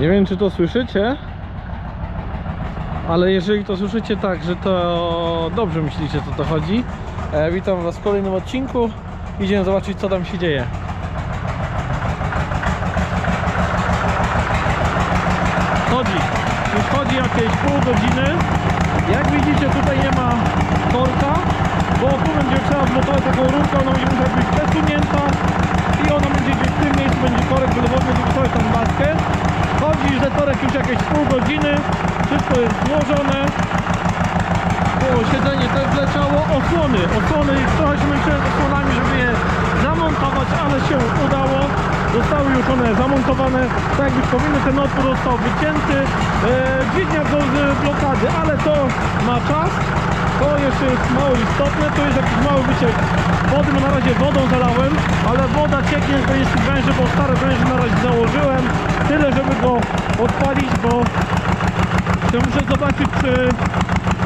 Nie wiem czy to słyszycie, ale jeżeli to słyszycie tak, że to dobrze myślicie co to chodzi. E, witam was w kolejnym odcinku. Idziemy zobaczyć co tam się dzieje. Chodzi. Już chodzi jakieś pół godziny. Jak widzicie tutaj nie ma korka, bo tu będzie trzeba zmontować taką rurkę, ona będzie musiała być przesunięta i ona będzie gdzieś w tym miejscu będzie korek wylewodny, żeby sobie tam maskę. Chodzi, że torek już jakieś pół godziny, wszystko jest złożone. Było siedzenie też leciało, osłony, osłony, trochę się osłonami, żeby je zamontować, ale się udało. Zostały już one zamontowane, tak jak być powinny, ten otwór został wycięty. E, dźwignia z blokady, ale to ma czas. To jeszcze jest mało istotne, to jest jakiś mały wyciek wody, bo na razie wodą zalałem, ale woda cieknie z jest węży, bo stare węże na razie założyłem. Tyle, żeby go odpalić, bo to muszę zobaczyć, czy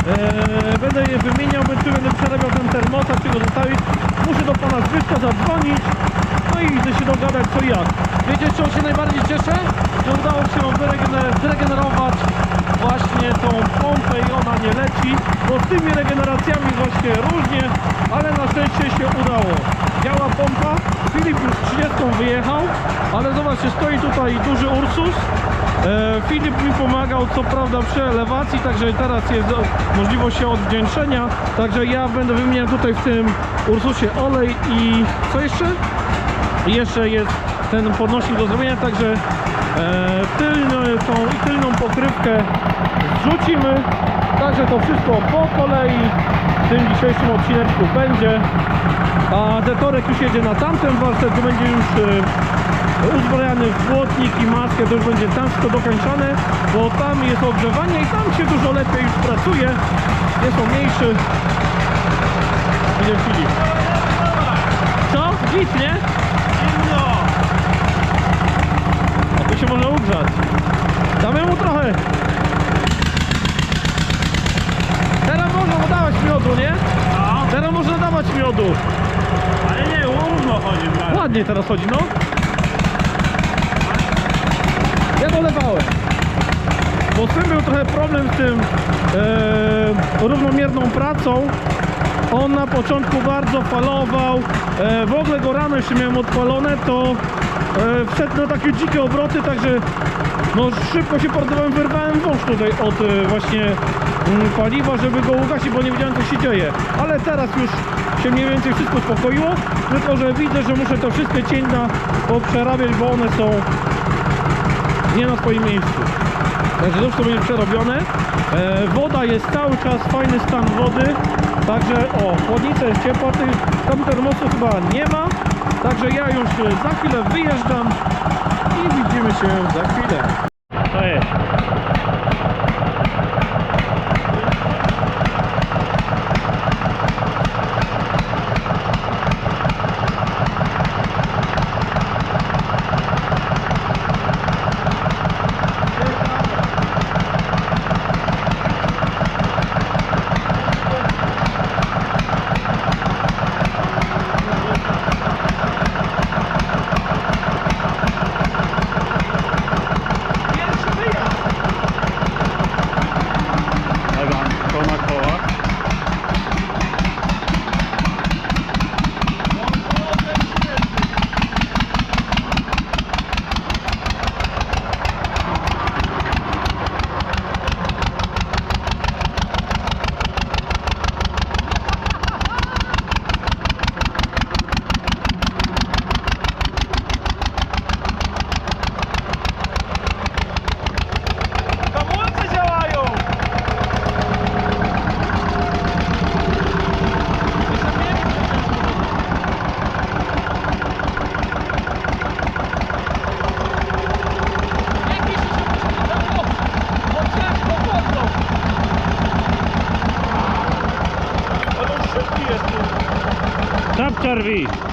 Eee, będę je wymieniał, czy będę przerabiał ten termosa, czy go zostawić. Muszę do pana Zbyszka zadzwonić, no i idę się dogadać co jak. Wiecie, z się najbardziej cieszę? Że udało się wyregener- zregenerować właśnie tą pompę i ona nie leci, bo z tymi regeneracjami właśnie różnie, ale na szczęście się udało. Działa pompa, Filip już 30 wyjechał, ale zobaczcie, stoi tutaj duży Ursus, E, Filip mi pomagał co prawda przy elewacji, także teraz jest możliwość się odwdzięczenia. Także ja będę wymieniał tutaj w tym Ursusie olej i co jeszcze? Jeszcze jest ten podnośnik do zrobienia, także tylną, tą tylną pokrywkę zrzucimy. Także to wszystko po kolei w tym dzisiejszym odcineczku będzie. A detorek już jedzie na tamten warsztat, to będzie już e, uzbrojany w błotnik i maskę, to już będzie tam wszystko dokończone, bo tam jest ogrzewanie i tam się dużo lepiej już pracuje. Jest on mniejszy. Idzie Filip. Co? Nic, nie? Zimno! Się może ugrzać. Damy mu trochę. Teraz można dawać miodu, nie? No, Teraz można dawać miodu. ale nie, równo chodzi miarę. Ładnie teraz chodzi, no. Ja dolewałem. Bo z tym był trochę problem z tym e, równomierną pracą. On na początku bardzo falował. E, w ogóle go rano jeszcze miałem odpalone, to e, wszedł na takie dzikie obroty, także no szybko się portowałem, wyrwałem wąż tutaj od e, właśnie mm, paliwa, żeby go ugasić, bo nie wiedziałem co się dzieje. Ale teraz już się mniej więcej wszystko uspokoiło, tylko że widzę, że muszę te wszystkie cięgna poprzerabiać, bo one są nie na swoim miejscu. Także to wszystko będzie przerobione. E, woda jest cały czas, fajny stan wody. Także o, chłodnica jest ciepła, tych, tam termosu chyba nie ma. Także ja już e, za chwilę wyjeżdżam i widzimy się za chwilę. To jest. Servi.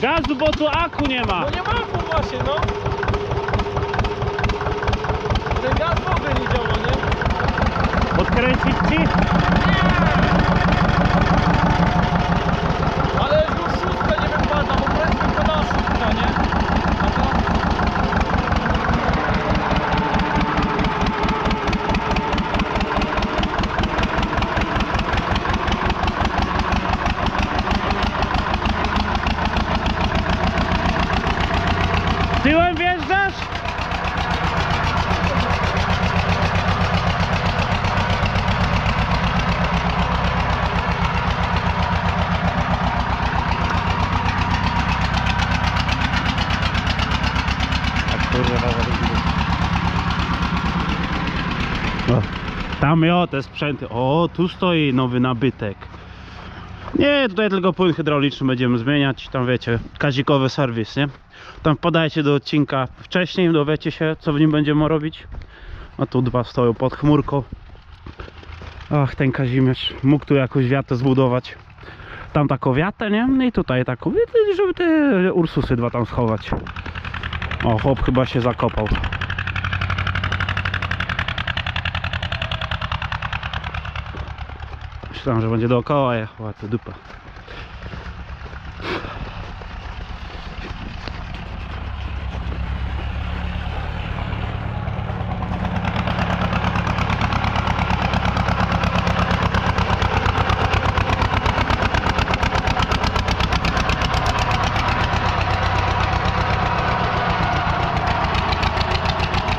Gazu, bo tu aku nie ma. No nie ma tu właśnie, no. Ten gaz w ogóle nie działa, nie? Odkręcić ci? Ale już szóstka nie wypada, bo prędzej wypadała szóstka, nie? A to... Tyłem wjeżdżasz? A kurwa, o, tam jo, te sprzęty. O, tu stoi nowy nabytek. Nie, tutaj tylko płyn hydrauliczny będziemy zmieniać. Tam wiecie, kazikowy serwis, nie? Tam wpadajcie do odcinka wcześniej, dowiecie się, co w nim będziemy robić. A tu dwa stoją pod chmurką. Ach, ten Kazimierz mógł tu jakąś wiatę zbudować. Tam taką wiatę, nie? No i tutaj taką, żeby te Ursusy dwa tam schować. O, chłop chyba się zakopał. Myślałem, że będzie dookoła jechała, to dupa.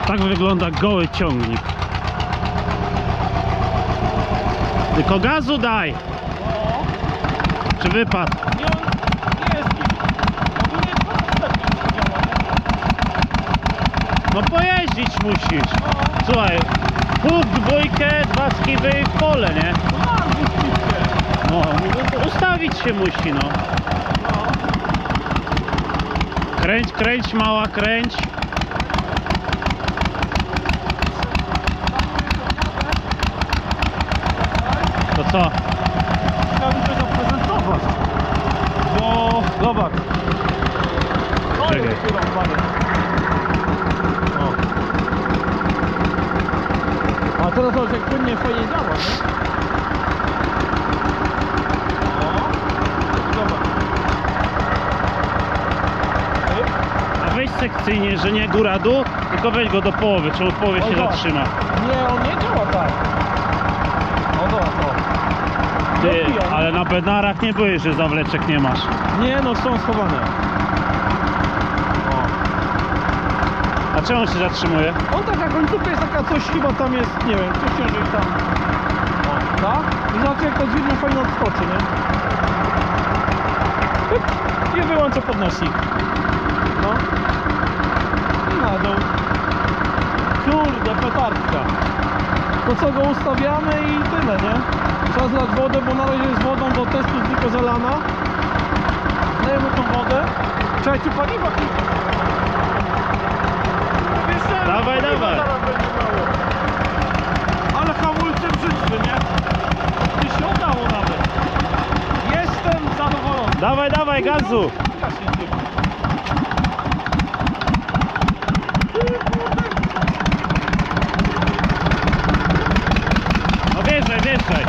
Tak wygląda goły ciągnik. Tylko gazu daj! Czy wypadł? Nie, nie jest? No pojeździć musisz. Słuchaj, huk, dwójkę, dwa skiwy w pole, nie? No ustawić się musi. No. Kręć, kręć, mała, kręć. Co? Chciałbym to zaprezentować. Bo, zobacz. O, Czekaj. jest panie. O. A teraz zobacz, jak płynnie fajnie działa, nie? O. Zobacz. Typ. A weź sekcyjnie, że nie góra-dół, tylko weź go do połowy, czy w połowie się Zobacz. zatrzyma. Nie, on nie działa tak. Ty, ale na bednarach nie byłeś, że zawleczek nie masz. Nie, no są schowane. A czemu się zatrzymuje? On taka końcówka jest taka coś chyba tam jest, nie wiem, coś ciężej tam. O, tak? I zobaczcie jak to dźwignią fajnie odskoczy, nie? I wyłączę podnośnik. No. I na dół. Kurde, petardka. To co go ustawiamy i tyle, nie? Trzeba zlać wodę, bo na razie jest wodą do testu tylko zalana. Dajemy tą wodę. Trzeba tu paliwa kilka. Wiesz, Dawaj, paliwa dawaj. zaraz będzie mało. Ale hamulce brzydkie, nie? Ty się udało nawet. Jestem zadowolony. Dawaj, dawaj, gazu! No wjeżdżaj, wjeżdżaj.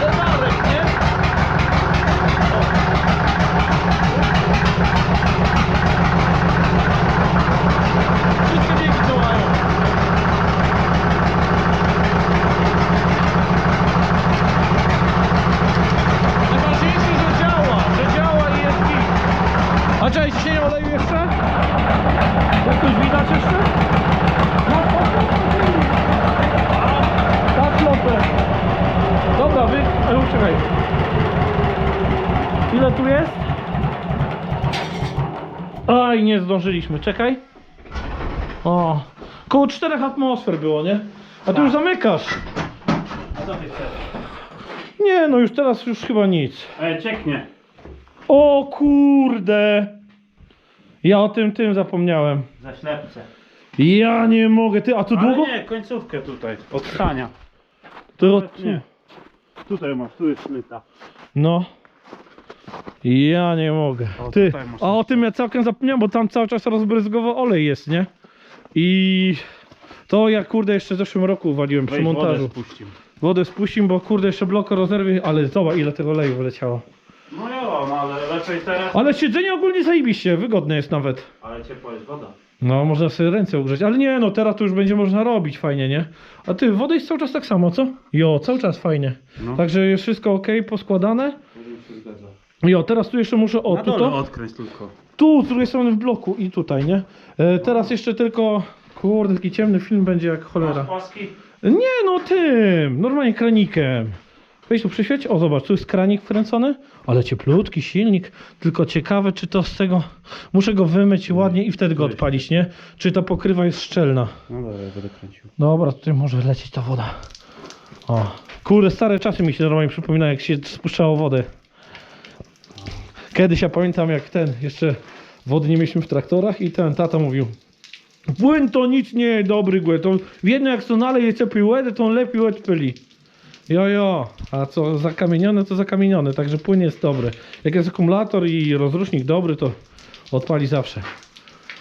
Zegarek, nie? O. Wszystkie biegi działają. Najważniejsze, że działa, że działa i jest git. A czekaj, ciśnienie oleju jeszcze? To coś widać jeszcze? No, tak, lopę. Dobra, wy... Ale czekaj. Ile tu jest? Aj, nie zdążyliśmy, czekaj. O, koło 4 atmosfer było, nie? A ty już zamykasz. A co ty chcesz? Nie, no już teraz już chyba nic. E, cieknie. O kurde. Ja o tym tym zapomniałem. Za ślepce. Ja nie mogę, ty, a tu Ale długo? nie, końcówkę tutaj. Od stania. To, Nie. Tutaj masz, tu jest myta. No. Ja nie mogę. O, Ty, tutaj masz a o tym ja całkiem zapomniałem, bo tam cały czas rozbryzgowo olej jest, nie? I to ja kurde jeszcze w zeszłym roku waliłem przy Weź montażu. wodę spuścimy. Wodę spuścim, bo kurde jeszcze bloko rozerwie, ale zobacz ile tego oleju wyleciało. No jo, no ale lepiej teraz. Ale siedzenie ogólnie zajebiście, wygodne jest nawet. Ale ciepła jest woda. No, można sobie ręce ugrzeć, ale nie, no teraz to już będzie można robić fajnie, nie? A ty, woda jest cały czas tak samo, co? Jo, cały czas fajnie. No. Także jest wszystko ok, poskładane. Jo, teraz tu jeszcze muszę, o, Na tu dole to. odkręć tylko. Tu, z drugiej strony w bloku i tutaj, nie? E, teraz jeszcze tylko, kurde, taki ciemny film będzie jak cholera. Masz paski? Nie no, tym, normalnie kranikiem. Weź tu przyświeć, o zobacz, tu jest kranik wkręcony, ale cieplutki silnik, tylko ciekawe czy to z tego, muszę go wymyć ładnie i wtedy go odpalić, nie? Czy ta pokrywa jest szczelna. No dobra, ja będę kręcił. Dobra, tutaj może lecieć ta woda. O, kurde, stare czasy mi się normalnie przypominają, jak się spuszczało wodę. Kiedyś ja pamiętam, jak ten, jeszcze wody nie mieliśmy w traktorach i ten tata mówił Płyn to nic nie dobry głę, to jedno jak to naleje ciepły łed, to on lepiej łed pyli. Jo, jo, a co zakamienione, to zakamienione, także płyn jest dobry. Jak jest akumulator i rozrusznik dobry, to odpali zawsze.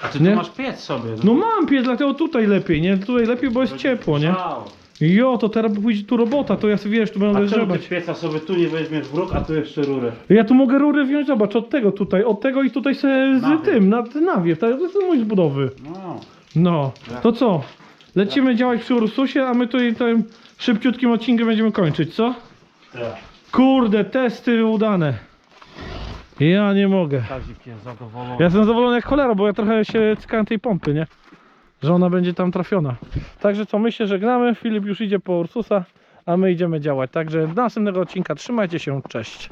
A ty Nie? tu masz piec sobie. No mam pies, dlatego tutaj lepiej, nie? Tutaj lepiej, bo jest ciepło, nie? Jo, to teraz pójdzie tu robota, to ja sobie wiesz, tu będę A czemu ty grzebać. pieca sobie tu nie weźmiesz w róg, a tu jeszcze rurę? Ja tu mogę rury wziąć, zobacz, od tego tutaj, od tego i tutaj se z Nawiew. tym, na nawiew, to jest mój zbudowy. No. No, to co? Lecimy działać przy Ursusie, a my tutaj tym szybciutkim odcinkiem będziemy kończyć, co? Tak. Kurde, testy udane. Ja nie mogę. Kazik jest zadowolony. Ja jestem zadowolony jak cholera, bo ja trochę się cykałem tej pompy, nie? Że ona będzie tam trafiona. Także co, my się żegnamy, Filip już idzie po Ursusa, a my idziemy działać. Także do następnego odcinka trzymajcie się, cześć.